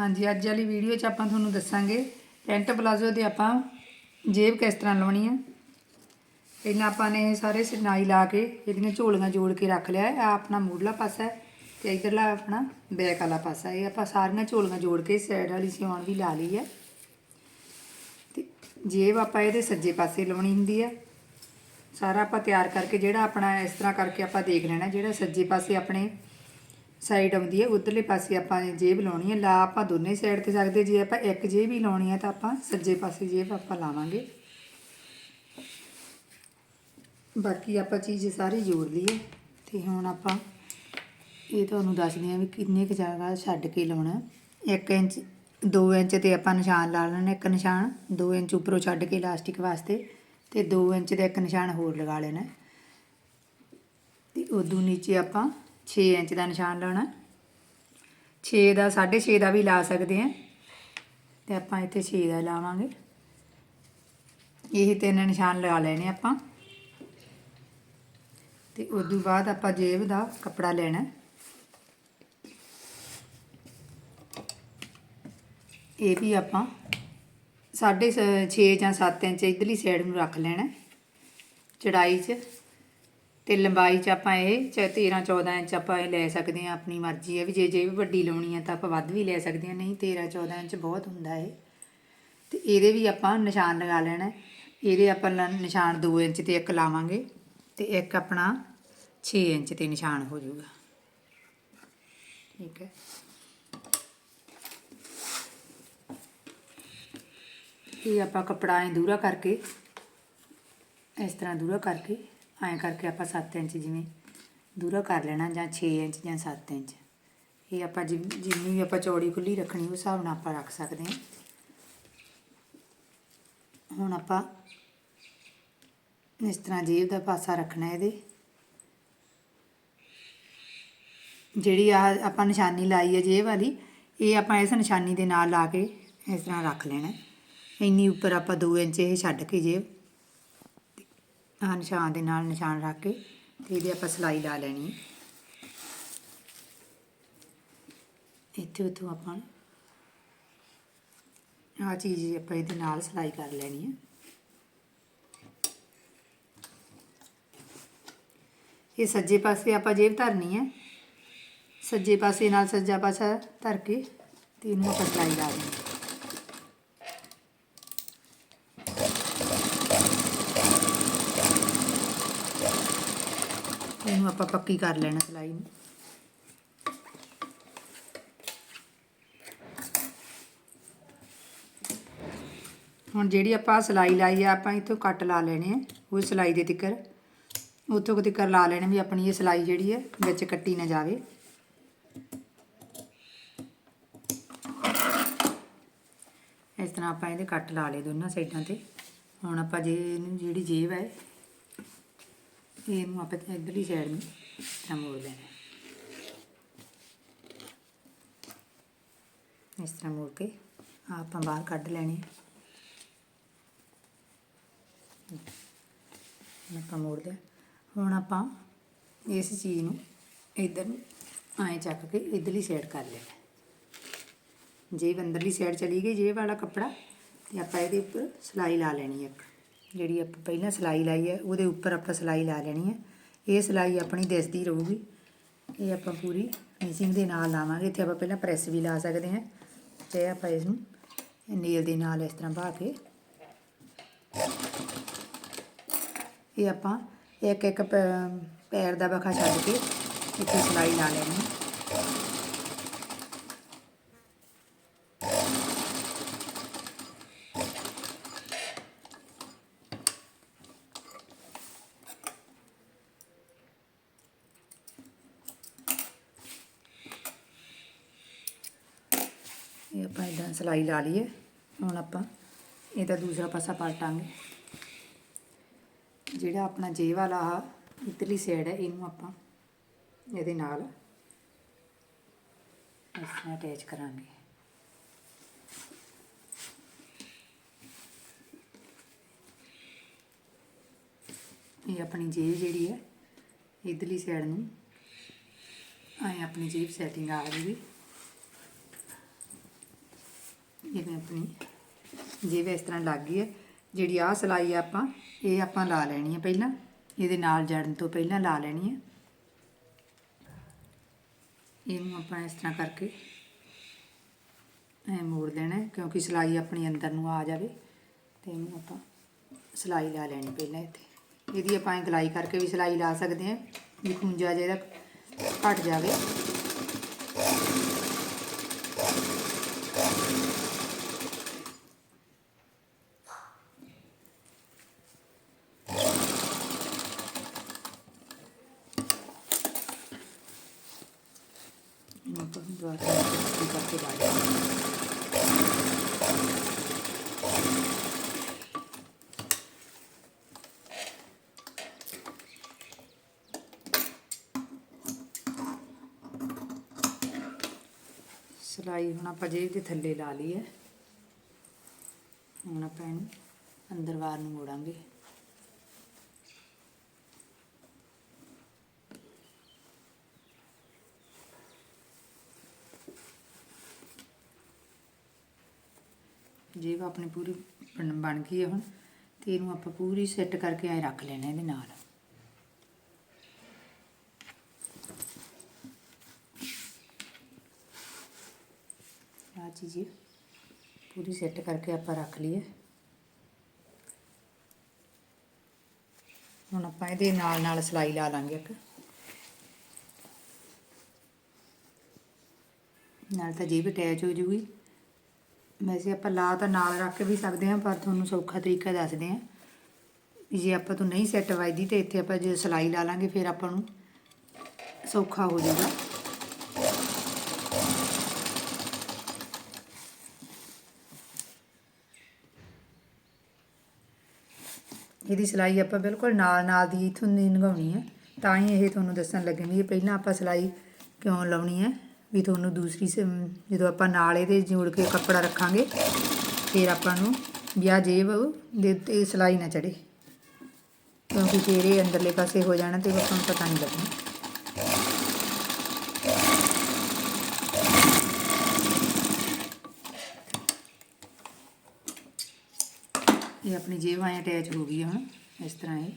ਹਾਂਜੀ, ਅੱਜ ਵਾਲੀ ਵੀਡੀਓ 'ਚ ਆਪਾਂ ਤੁਹਾਨੂੰ ਦੱਸਾਂਗੇ। ਪੈਂਟ ਪਲਾਜ਼ੋ ਦੇ ਆਪਾਂ ਜੇਬ ਕਿਸ ਤਰ੍ਹਾਂ ਲਾਉਣੀ ਆ। ਇਹਨਾਂ ਆਪਾਂ ਨੇ ਸਾਰੇ ਸਿਨਾਈ ਲਾ ਕੇ ਇਹਦੀਆਂ ਝੋਲੀਆਂ ਜੋੜ ਕੇ ਰੱਖ ਲਿਆ ਆ ਆਪਣਾ ਮੂਢਲਾ ਪਾਸਾ ਹੈ ਤੇ ਇਧਰਲਾ ਆਪਣਾ ਬੈਕ ਵਾਲਾ ਪਾਸਾ ਇਹ ਆਪਾਂ ਸਾਰੀਆਂ ਝੋਲੀਆਂ ਜੋੜ ਕੇ ਸਾਈਡ ਵਾਲੀ ਸਿਉਣ ਵੀ ਲਾ ਲਈ ਹੈ। ਤੇ ਜੇਬ ਆਪਾਂ ਇਹਦੇ ਸੱਜੇ ਪਾਸੇ ਲਾਉਣੀ ਹੁੰਦੀ ਹੈ ਸਾਰਾ ਆਪਾਂ ਤਿਆਰ ਕਰਕੇ ਜਿਹੜਾ ਆਪਣਾ ਇਸ ਤਰ੍ਹਾਂ ਕਰਕੇ ਆਪਾਂ ਦੇਖ ਲੈਣਾ, ਜਿਹੜਾ ਸੱਜੇ ਪਾਸੇ ਆਪਣੇ ਸਾਈਡ ਆਉਂਦੀ ਹੈ, ਉਧਰਲੇ ਪਾਸੇ ਆਪਾਂ ਨੇ ਜੇਬ ਲਾਉਣੀ ਹੈ। ਲਾ ਆਪਾਂ ਦੋਨੇ ਸਾਈਡ ਤੇ ਸਕਦੇ, ਜੇ ਆਪਾਂ ਇੱਕ ਜੇਬ ਹੀ ਲਾਉਣੀ ਹੈ ਤਾਂ ਆਪਾਂ ਸੱਜੇ ਪਾਸੇ ਜੇਬ ਆਪਾਂ ਲਾਵਾਂਗੇ। ਬਾਕੀ ਆਪਾਂ ਚੀਜ਼ ਸਾਰੀ ਜੋੜ ਲਈਏ ਤੇ ਹੁਣ ਆਪਾਂ ਇਹ ਤੁਹਾਨੂੰ ਦੱਸਦੇ ਹਾਂ ਵੀ ਕਿੰਨੇ ਕੁ ਜਗ੍ਹਾ ਛੱਡ ਕੇ ਲਾਉਣਾ 1 ਇੰਚ 2 ਇੰਚ ਤੇ ਆਪਾਂ ਨਿਸ਼ਾਨ ਲਾ ਲੈਣਾ, ਇੱਕ ਨਿਸ਼ਾਨ 2 ਇੰਚ ਉੱਪਰੋਂ ਛੱਡ ਕੇ ਇਲਾਸਟਿਕ ਵਾਸਤੇ ਤੇ 2 ਇੰਚ ਦਾ ਇੱਕ ਨਿਸ਼ਾਨ ਹੋਰ ਲਗਾ ਲੈਣਾ ਤੇ ਉਦੋਂ ਨੀਚੇ ਆਪਾਂ 6 ਇੰਚ ਦਾ ਨਿਸ਼ਾਨ ਲਾਉਣਾ। 6 ਦਾ 6.5 ਦਾ ਵੀ ਲਾ ਸਕਦੇ ਹਾਂ। ਤੇ ਆਪਾਂ ਇੱਥੇ 6 ਦਾ ਲਾਵਾਂਗੇ। ਇਹ ਤਿੰਨ ਨਿਸ਼ਾਨ ਲਗਾ ਲੈਣੇ ਆਪਾਂ। ਤੇ ਉਸ ਤੋਂ ਬਾਅਦ ਆਪਾਂ ਜੇਬ ਦਾ ਕੱਪੜਾ ਲੈਣਾ। ਇਹ ਵੀ ਆਪਾਂ 6.5 ਜਾਂ 7 ਇੰਚ ਇਧਰਲੀ ਸਾਈਡ ਨੂੰ ਰੱਖ ਲੈਣਾ। ਚੜਾਈ 'ਚ। ਤੇ ਲੰਬਾਈ 'ਚ ਆਪਾਂ ਇਹ, ਚਾਹੇ 13 14 ਇੰਚ ਆਪਾਂ ਇਹ ਲੈ ਸਕਦੇ ਹਾਂ, ਆਪਣੀ ਮਰਜ਼ੀ ਹੈ ਵੀ ਜੇ ਜੇ ਵੀ ਵੱਡੀ ਲਾਉਣੀ ਹੈ ਤਾਂ ਆਪਾਂ ਵੱਧ ਵੀ ਲੈ ਸਕਦੇ ਹਾਂ, ਨਹੀਂ 13 14 ਇੰਚ ਬਹੁਤ ਹੁੰਦਾ ਹੈ ਤੇ ਇਹਦੇ ਵੀ ਆਪਾਂ ਨਿਸ਼ਾਨ ਲਗਾ ਲੈਣਾ ਇਹਦੇ ਆਪਾਂ ਲ- ਨਿਸ਼ਾਨ 2 ਇੰਚ ਤੇ ਇੱਕ ਲਾਵਾਂਗੇ ਤੇ ਇੱਕ ਆਪਣਾ 6 ਇੰਚ ਤੇ ਨਿਸ਼ਾਨ ਹੋ ਜਾਊਗਾ। ਠੀਕ ਹੈ। ਇਹ ਆਪਾਂ ਕਪੜਾ ਐ ਦੂਰਾ ਕਰਕੇ, ਇਸ ਤਰ੍ਹਾਂ ਦੂਰਾ ਕਰਕੇ ਐਂ ਕਰਕੇ ਆਪਾਂ 7 ਇੰਚ ਜਿਵੇਂ ਦੂਰਾ ਕਰ ਲੈਣਾ ਜਾਂ 6 ਇੰਚ ਜਾਂ 7 ਇੰਚ। ਇਹ ਆਪਾਂ ਜਿ- ਜਿੰਨੀ ਵੀ ਆਪਾਂ ਚੌੜੀ ਖੁੱਲੀ ਰੱਖਣੀ, ਉਸ ਹਿਸਾਬ ਨਾਲ ਆਪਾਂ ਰੱਖ ਸਕਦੇ ਹਾਂ। ਹੁਣ ਆਪਾਂ ਇਸ ਤਰ੍ਹਾਂ ਜੇਬ ਦਾ ਪਾਸਾ ਰੱਖਣਾ ਇਹਦੇ। ਜਿਹੜੀ ਆ ਆਪਾਂ ਨਿਸ਼ਾਨੀ ਲਾਈ ਹੈ ਜੇਬ ਵਾਲੀ, ਇਹ ਆਪਾਂ ਇਸ ਨਿਸ਼ਾਨੀ ਦੇ ਨਾਲ ਲਾ ਕੇ ਇਸ ਤਰ੍ਹਾਂ ਰੱਖ ਲੈਣਾ। ਇੰਨੀ ਉੱਪਰ ਆਪਾਂ 2 ਇੰਚ ਇਹ ਛੱਡ ਕੇ ਜੇਬ ਆ ਨਿਸ਼ਾਨ ਦੇ ਨਾਲ ਨਿਸ਼ਾਨ ਰੱਖ ਕੇ ਤੇ ਇਹਦੇ ਆਪਾਂ ਸਲਾਈ ਲਾ ਲੈਣੀ ਹੈ। ਇੱਥੇ ਉੱਥੋਂ ਆਪਾਂ ਆਹ ਚੀਜ਼ ਆਪਾਂ ਇਹਦੇ ਨਾਲ ਸਲਾਈ ਕਰ ਲੈਣੀ ਹੈ। ਇਹ ਸੱਜੇ ਪਾਸੇ ਆਪਾਂ ਜੇਬ ਧਰਨੀ ਹੈ। ਸੱਜੇ ਪਾਸੇ ਨਾਲ ਸੱਜਾ ਪਾਸਾ ਧਰ ਕੇ ਤੇ ਇਹਨੂੰ ਆਪਾਂ ਸਲਾਈ ਲਾ ਦੇਣੀ ਇਹਨੂੰ ਆਪਾਂ ਪੱਕੀ ਕਰ ਲੈਣਾ ਸਲਾਈ ਨੂੰ। ਹੁਣ ਜਿਹੜੀ ਆਪਾਂ ਸਲਾਈ ਲਾਈ ਆ, ਆਪਾਂ ਇੱਥੋਂ ਕੱਟ ਲਾ ਲੈਣੇ ਆ, ਉਹ ਸਲਾਈ ਦੇ ਤਿੱਕਰ। ਉੱਥੋਂ ਕੁ ਤਿੱਕਰ ਲਾ ਲੈਣੇ ਵੀ ਆਪਣੀ ਇਹ ਸਲਾਈ ਜਿਹੜੀ ਹੈ ਵਿੱਚ ਕੱਟੀ ਨਾ ਜਾਵੇ। ਇਸ ਤਰ੍ਹਾਂ ਆਪਾਂ ਇਹਦੇ ਕੱਟ ਲਾ ਲਏ ਦੋਨਾਂ ਸਾਈਡਾਂ ਤੇ। ਹੁਣ ਆਪਾਂ ਜੇ ਇਹਨੂੰ ਜਿਹੜੀ ਜੇਬ ਹੈ ਇਹਨੂੰ ਆਪਾਂ ਇਧਰਲੀ ਸਾਈਡ ਨੂੰ ਇਸ ਤਰ੍ਹਾਂ ਮੋੜ ਲੈਣਾ ਇਸ ਤਰ੍ਹਾਂ ਮੋੜ ਕੇ ਆਪਾਂ ਬਾਹਰ ਕੱਢ ਲੈਣੇ ਆਪਾਂ ਮੋੜ ਲਿਆ ਹੁਣ ਆਪਾਂ ਇਸ ਚੀਜ਼ ਨੂੰ ਇਧਰ ਨੂੰ ਐਂ ਚੱਕ ਕੇ ਇਧਰਲੀ ਸਾਈਡ ਕਰ ਲੈਣਾ ਜੇ ਅੰਦਰਲੀ ਸਾਈਡ ਚਲੀ ਗਈ ਜੇਬ ਵਾਲਾ ਕੱਪੜਾ, ਤੇ ਆਪਾਂ ਇਹਦੇ ਉੱਪਰ ਸਲਾਈ ਲਾ ਲੈਣੀ ਹੈ ਇੱਕ। ਜਿਹੜੀ ਆਪਾਂ ਪਹਿਲਾਂ ਸਲਾਈ ਲਾਈ ਹੈ, ਉਹਦੇ ਉੱਪਰ ਆਪਾਂ ਸਲਾਈ ਲਾ ਲੈਣੀ ਹੈ। ਇਹ ਸਲਾਈ ਆਪਣੀ ਦਿਸਦੀ ਰਹੂਗੀ। ਇਹ ਆਪਾਂ ਪੂਰੀ ਫਿਨਿਸ਼ਿੰਗ ਦੇ ਨਾਲ ਲਾਵਾਂਗੇ। ਇੱਥੇ ਆਪਾਂ ਪਹਿਲਾਂ ਪ੍ਰੈਸ ਵੀ ਲਾ ਸਕਦੇ ਹਾਂ ਤੇ ਆਪਾਂ ਇਸ ਨੂੰ ਨੀਲ ਦੇ ਨਾਲ ਇਸ ਤਰ੍ਹਾਂ ਬਾ ਕੇ। ਇਹ ਆਪਾਂ ਇੱਕ ਇੱਕ ਪ- ਪੈਰ ਦਾ ਬਖਾ ਛੱਡ ਕੇ ਇੱਥੇ ਸਲਾਈ ਲਾ ਲੈਣੀ ਹੈ ਇਹ ਆਪਾਂ ਇਦਾਂ ਸਲਾਈ ਲਾ ਲਈਏ। ਹੁਣ ਆਪਾਂ ਇਹਦਾ ਦੂਸਰਾ ਪਾਸਾ ਪਲਟਾਂਗੇ। ਜਿਹੜਾ ਆਪਣਾ ਜੇਬ ਵਾਲਾ ਆ, ਇਧਰਲੀ ਸਾਈਡ ਹੈ ਇਹਨੂੰ ਆਪਾਂ ਇਹਦੇ ਨਾਲ ਇਸ ਤਰ੍ਹਾਂ ਅਟੈਚ ਕਰਾਂਗੇ। ਇਹ ਆਪਣੀ ਜੇਬ ਜਿਹੜੀ ਹੈ ਇਧਰਲੀ ਸਾਈਡ ਨੂੰ, ਐ ਆਪਣੀ ਜੇਬ ਸੈਟਿੰਗ ਆ ਗਈ ਜਿਵੇਂ ਆਪਣੀ ਜਿਵੇਂ ਇਸ ਤਰ੍ਹਾਂ ਲੱਗ ਗਈ ਹੈ। ਜਿਹੜੀ ਆਹ ਸਿਲਾਈ ਆਪਾਂ, ਇਹ ਆਪਾਂ ਲਾ ਲੈਣੀ ਹੈ ਪਹਿਲਾਂ। ਇਹਦੇ ਨਾਲ ਜੜਨ ਤੋਂ ਪਹਿਲਾਂ ਲਾ ਲੈਣੀ ਹੈ। ਇਹਨੂੰ ਆਪਾਂ ਇਸ ਤਰ੍ਹਾਂ ਕਰਕੇ ਐ ਮੋੜ ਦੇਣਾ ਕਿਉਂਕਿ ਸਿਲਾਈ ਆਪਣੀ ਅੰਦਰ ਨੂੰ ਆ ਜਾਵੇ। ਤੇ ਇਹਨੂੰ ਆਪਾਂ ਸਿਲਾਈ ਲਾ ਲੈਣੀ ਪਹਿਲਾਂ ਇੱਥੇ। ਇਹਦੀ ਆਪਾਂ ਐਂ ਗਲਾਈ ਕਰਕੇ ਵੀ ਸਿਲਾਈ ਲਾ ਸਕਦੇ ਹਾਂ, ਵੀ ਖੁੰਝਾ ਜਿਹੜਾ ਘਟ ਜਾਵੇ ਇਹਨੂੰ ਆਪਾਂ ਦੁਬਾਰਾ ਇਸ ਕਰਕੇ ਲਾ ਲੈਣਾ ਸਿਲਾਈ ਹੁਣ ਆਪਾਂ ਜੇ ਦੇ ਥੱਲੇ ਲਾ ਲਈ ਹੈ। ਹੁਣ ਆਪਾਂ ਇਹਨੂੰ ਅੰਦਰ ਬਾਹਰ ਨੂੰ ਮੋੜਾਂਗੇ। ਜੇਬ ਆਪਣੀ ਪੂਰੀ ਬਣ ਬਣ ਗਈ ਹੈ ਹੁਣ। ਤੇ ਇਹਨੂੰ ਆਪਾਂ ਪੂਰੀ ਸੈੱਟ ਕਰਕੇ ਐ ਰੱਖ ਲੈਣਾ ਇਹਦੇ ਨਾਲ ਆ ਚੀਜ਼ ਪੂਰੀ ਸੈੱਟ ਕਰਕੇ ਆਪਾਂ ਰੱਖ ਲਈਏ। ਹੁਣ ਆਪਾਂ ਇਹਦੇ ਨਾਲ ਨਾਲ ਸਿਲਾਈ ਲਾ ਲਾਂਗੇ ਇੱਕ। ਨਾਲ ਤਾਂ ਜੇਬ ਅਟੈਚ ਹੋ ਜੂਗੀ। ਵੈਸੇ ਆਪਾਂ ਲਾ ਤਾਂ ਨਾਲ ਰੱਖ ਵੀ ਸਕਦੇ ਹਾਂ, ਪਰ ਤੁਹਾਨੂੰ ਸੌਖਾ ਤਰੀਕਾ ਦੱਸਦੇ ਹਾਂ। ਜੇ ਆਪਾਂ ਤੋਂ ਨਹੀਂ ਸੈੱਟ ਵੱਜਦੀ ਤੇ ਇੱਥੇ ਆਪਾਂ ਜੇ ਸਿਲਾਈ ਲਾ ਲਾਂਗੇ, ਫਿਰ ਆਪਾਂ ਨੂੰ ਸੌਖਾ ਹੋ ਜਾਊਗਾ ਇਹਦੀ ਸਿਲਾਈ ਆਪਾਂ ਬਿਲਕੁਲ ਨਾਲ ਨਾਲ ਦੀ ਇਥੋਂ ਦੀ ਲੰਘਾਉਣੀ ਹੈ। ਤਾਂ ਹੀ ਇਹ ਤੁਹਾਨੂੰ ਦੱਸਣ ਲੱਗਣੀ ਹੈ ਪਹਿਲਾਂ ਆਪਾਂ ਸਿਲਾਈ ਕਿਉਂ ਲਾਉਣੀ ਹੈ? ਵੀ ਤੁਹਾਨੂੰ ਦੂਸਰੀ ਸ- ਜਦੋਂ ਆਪਾਂ ਨਾਲ ਇਹਦੇ ਜੋੜ ਕੇ ਕੱਪੜਾ ਰੱਖਾਂਗੇ, ਫਿਰ ਆਪਾਂ ਨੂੰ ਵਿਆਹ ਜੇਬ ਦੇ ਉੱਤੇ ਸਿਲਾਈ ਨਾ ਚੜੇ ਕਿਉਂਕਿ ਫਿਰ ਇਹ ਅੰਦਰਲੇ ਪਾਸੇ ਹੋ ਜਾਣਾ ਤੇ ਆਪਾਂ ਨੂੰ ਪਤਾ ਨਹੀਂ ਲੱਗਣਾ। ਇਹ ਆਪਣੀ ਜੇਬ ਆਏ ਅਟੈਚ ਹੋ ਗਈ ਹੁਣ, ਇਸ ਤਰ੍ਹਾਂ ਇਹ।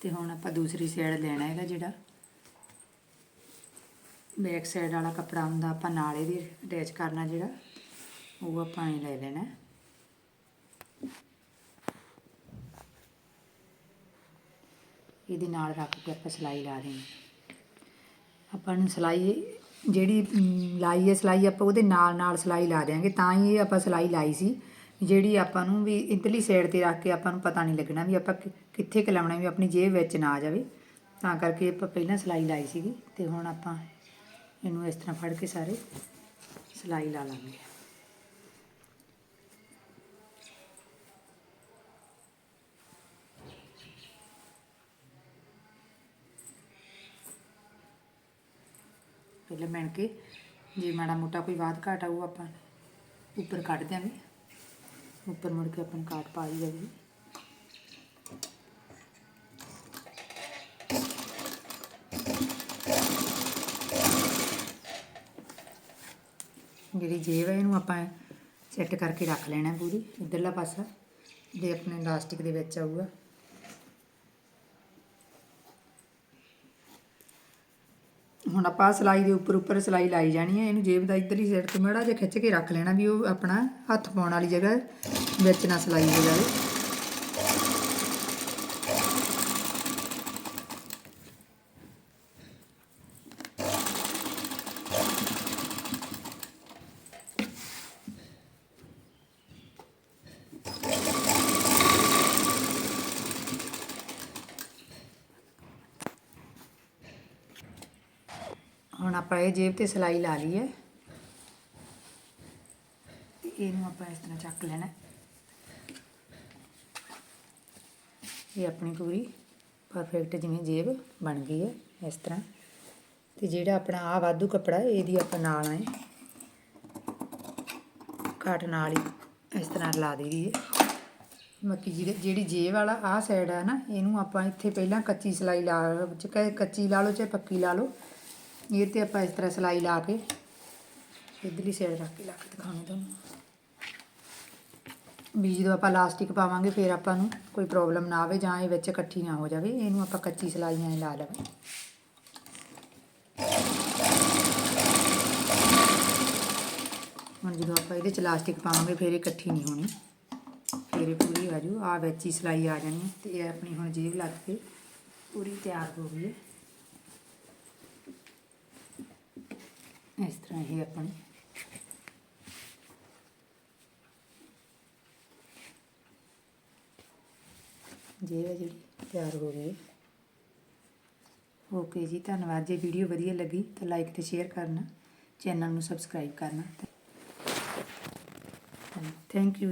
ਤੇ ਹੁਣ ਆਪਾਂ ਦੂਸਰੀ ਸਾਈਡ ਲੈਣਾ ਹੈਗਾ ਜਿਹੜਾ। ਬੈਕ ਸਾਈਡ ਵਾਲਾ ਕੱਪੜਾ ਹੁੰਦਾ, ਆਪਾਂ ਨਾਲ ਇਹਦੇ ਅਟੈਚ ਕਰਨਾ ਜਿਹੜਾ, ਉਹ ਆਪਾਂ ਇਹ ਲੈ ਲੈਣਾ। ਇਹਦੇ ਨਾਲ ਰੱਖ ਕੇ ਆਪਾਂ ਸਿਲਾਈ ਲਾ ਦੇਣੀ। ਆਪਾਂ ਨੂੰ ਸਿਲਾਈ, ਜਿਹੜੀ ਲਾਈ ਹੈ ਸਿਲਾਈ, ਆਪਾਂ ਉਹਦੇ ਨਾਲ ਨਾਲ ਸਿਲਾਈ ਲਾ ਦਿਆਂਗੇ, ਤਾਂ ਹੀ ਇਹ ਆਪਾਂ ਸਿਲਾਈ ਲਾਈ ਸੀ। ਜਿਹੜੀ ਆਪਾਂ ਨੂੰ ਵੀ ਇਧਰਲੀ ਸਾਈਡ ਤੇ ਰੱਖ ਕੇ ਆਪਾਂ ਨੂੰ ਪਤਾ ਨਹੀਂ ਲੱਗਣਾ ਵੀ ਆਪਾਂ ਕਿੱਥੇ ਕੁ ਲਾਉਣਾ ਵੀ ਆਪਣੀ ਜੇਬ ਵਿੱਚ ਨਾ ਆ ਜਾਵੇ। ਤਾਂ ਕਰਕੇ ਆਪਾਂ ਪਹਿਲਾਂ ਸਿਲਾਈ ਲਾਈ ਸੀਗੀ ਅਤੇ ਹੁਣ ਆਪਾਂ ਇਹਨੂੰ ਇਸ ਤਰ੍ਹਾਂ ਫੜ ਕੇ ਸਾਰੇ ਸਿਲਾਈ ਲਾ ਲਾਂਗੇ। ਪਹਿਲਾਂ ਮਿਣ ਕੇ ਜੇ ਮਾੜਾ ਮੋਟਾ ਕੋਈ ਬਾਤ ਘਾਟ ਆਊ ਆਪਾਂ ਉੱਪਰ ਕੱਢ ਦਿਆਂਗੇ। ਉੱਪਰ ਮੁੜ ਕੇ ਆਪਾਂ ਕਾਟ ਪਾ ਹੀ ਜੀ। ਜਿਹੜੀ ਜੇਬ ਹੈ ਇਹਨੂੰ ਆਪਾਂ ਸੈੱਟ ਕਰਕੇ ਰੱਖ ਲੈਣਾ ਪੂਰੀ, ਇਧਰਲਾ ਪਾਸਾ, ਜੇ ਆਪਣੇ ਇਲਾਸਟਿਕ ਦੇ ਵਿੱਚ ਆਊਗਾ। ਹੁਣ ਆਪਾਂ ਸਿਲਾਈ ਦੇ ਉੱਪਰ ਉੱਪਰ ਸਿਲਾਈ ਲਾਈ ਜਾਣੀ ਹੈ, ਇਹਨੂੰ ਜੇਬ ਦਾ ਇਧਰਲੀ ਸਾਈਡ ਤੋਂ ਮੜਾ ਜਿਹਾ ਖਿੱਚ ਕੇ ਰੱਖ ਲੈਣਾ ਵੀ ਉਹ ਆਪਣਾ ਹੱਥ ਪਾਉਣ ਵਾਲੀ ਜਗ੍ਹਾ ਵਿੱਚ ਨਾ ਸਿਲਾਈ ਹੋ ਜਾਵੇ ਹੁਣ ਆਪਾਂ ਇਹ ਜੇਬ ਤੇ ਸਿਲਾਈ ਲਾ ਲਈ ਹੈ। ਤੇ ਇਹਨੂੰ ਆਪਾਂ ਇਸ ਤਰ੍ਹਾਂ ਚੱਕ ਲੈਣਾ ਇਹ ਆਪਣੀ ਪੂਰੀ ਪਰਫੈਕਟ ਜਿਵੇਂ ਜੇਬ ਬਣ ਗਈ ਹੈ, ਇਸ ਤਰ੍ਹਾਂ। ਤੇ ਜਿਹੜਾ ਆਪਣਾ ਆ ਵਾਧੂ ਕੱਪੜਾ ਇਹਦੀ ਆਪਾਂ ਨਾਲ ਆਏ ਕਾਟ ਨਾਲ ਹੀ ਇਸ ਤਰ੍ਹਾਂ ਲਾ ਦੇਈਦੀ ਹੈ ਬਾਕੀ ਜਿਹੜੇ ਜਿਹੜੀ ਜੇਬ ਵਾਲਾ ਆਹ ਸਾਈਡ ਹੈ ਨਾ, ਇਹਨੂੰ ਆਪਾਂ ਇੱਥੇ ਪਹਿਲਾਂ ਕੱਚੀ ਸਿਲਾਈ ਲਾ ਚਾਹੇ ਕੱਚੀ ਲਾ ਲਓ, ਚਾਹੇ ਪੱਕੀ ਲਾ ਲਓ। ਇਹ ਤੇ ਆਪਾਂ ਇਸ ਤਰ੍ਹਾਂ ਸਿਲਾਈ ਲਾ ਕੇ ਇਧਰਲੀ ਸਾਈਡ ਰੱਖ ਕੇ ਲਾ ਕੇ ਦਿਖਾਉਣਾ ਤੁਹਾਨੂੰ। ਵੀ ਜਦੋਂ ਆਪਾਂ ਲਾਸਟਿਕ ਪਾਵਾਂਗੇ, ਫਿਰ ਆਪਾਂ ਨੂੰ ਕੋਈ ਪ੍ਰੋਬਲਮ ਨਾ ਆਵੇ ਜਾਂ ਇਹ ਵਿੱਚ ਇਕੱਠੀ ਨਾ ਹੋ ਜਾਵੇ। ਇਹਨੂੰ ਆਪਾਂ ਕੱਚੀ ਸਲਾਈਆਂ ਹੀ ਲਾ ਲਵਾਂ ਹੁਣ ਜਦੋਂ ਆਪਾਂ ਇਹਦੇ ਚ ਲਾਸਟਿਕ ਪਾਵਾਂਗੇ, ਫਿਰ ਇਹ ਇਕੱਠੀ ਨਹੀਂ ਹੋਣੀ। ਫਿਰ ਇਹ ਪੂਰੀ ਆ ਜੂ। ਆ ਵਿੱਚ ਹੀ ਸਲਾਈ ਆ ਜਾਣੀ ਹੈ ਤੇ ਇਹ ਆਪਣੀ ਹੁਣ ਜੇਬ ਲੱਗ ਕੇ ਪੂਰੀ ਤਿਆਰ ਹੋ ਗਈ ਹੈ। ਇਸ ਤਰ੍ਹਾਂ ਹੀ ਆਪਣੀ। ਜੇਬ ਹੈ ਜਿਹੜੀ ਤਿਆਰ ਹੋ ਗਈ। ਓਕੇ ਜੀ, ਧੰਨਵਾਦ। ਜੇ ਵੀਡੀਓ ਵਧੀਆ ਲੱਗੀ ਤਾਂ ਲਾਈਕ ਤੇ ਸ਼ੇਅਰ ਕਰਨਾ, ਚੈਨਲ ਨੂੰ ਸਬਸਕ੍ਰਾਈਬ ਕਰਨਾ। Thank you